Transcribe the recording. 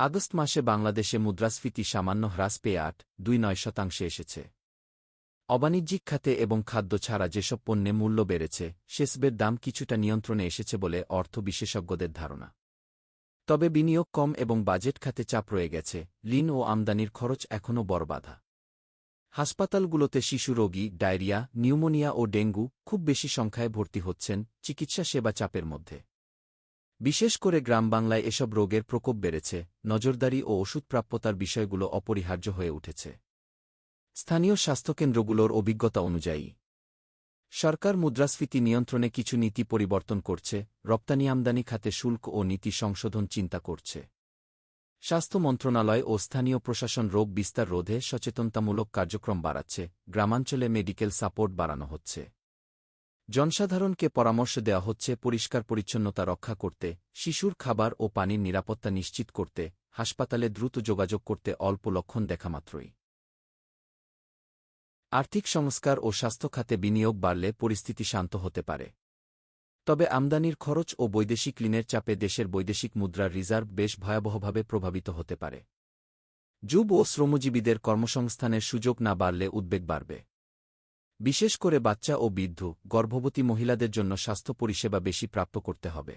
August মাসে বাংলাদেশে মুদ্রাস্ফীতি সামান্য হ্রাস পেয়ে আট, দুই নয় শতাংশে এসেছে। অবাণিজ্যিক খাতে এবং খাদ্য ছাড়া যেসব পণ্যে মূল্য বেড়েছে সেসবের দাম কিছুটা নিয়ন্ত্রণে এসেছে বলে অর্থ বিশেষজ্ঞদের ধারণা। তবে বিনিয়োগ কম এবং বাজেট খাতে চাপ রয়ে গেছে, ঋণ ও আমদানির খরচ এখনও বড় বাধা। হাসপাতালগুলোতে শিশু রোগী, ডায়রিয়া, নিউমোনিয়া ও ডেঙ্গু খুব বেশি সংখ্যায় ভর্তি হচ্ছেন চিকিৎসা সেবা চাপের মধ্যে। বিশেষ করে গ্রাম বাংলায় এসব রোগের প্রকোপ বেড়েছে, নজরদারি ও ওষুধ প্রাপ্যতার বিষয়গুলো অপরিহার্য হয়ে উঠেছে। স্থানীয় স্বাস্থ্যকেন্দ্রগুলোর অভিজ্ঞতা অনুযায়ী, সরকার মুদ্রাস্ফীতি নিয়ন্ত্রণে কিছু নীতি পরিবর্তন করছে, রপ্তানি আমদানি খাতে শুল্ক ও নীতি সংশোধন চিন্তা করছে। স্বাস্থ্য মন্ত্রণালয় ও স্থানীয় প্রশাসন রোগ বিস্তার রোধে সচেতনতামূলক কার্যক্রম বাড়াচ্ছে, গ্রামাঞ্চলে মেডিকেল সাপোর্ট বাড়ানো হচ্ছে। জনসাধারণকে পরামর্শ দেওয়া হচ্ছে পরিষ্কার পরিচ্ছন্নতা রক্ষা করতে, শিশুর খাবার ও পানির নিরাপত্তা নিশ্চিত করতে, হাসপাতালে দ্রুত যোগাযোগ করতে অল্প লক্ষণ দেখা মাত্রই। আর্থিক সংস্কার ও স্বাস্থ্য খাতে বিনিয়োগ বাড়লে পরিস্থিতি শান্ত হতে পারে। তবে আমদানির খরচ ও বৈদেশিক ঋণের চাপে দেশের বৈদেশিক মুদ্রার রিজার্ভ বেশ ভয়াবহভাবে প্রভাবিত হতে পারে। যুব ও শ্রমজীবীদের কর্মসংস্থানের সুযোগ না বাড়লে উদ্বেগ বাড়বে। বিশেষ করে বাচ্চা ও বৃদ্ধ গর্ভবতী মহিলাদের জন্য স্বাস্থ্য পরিষেবা বেশি প্রাপ্ত করতে হবে।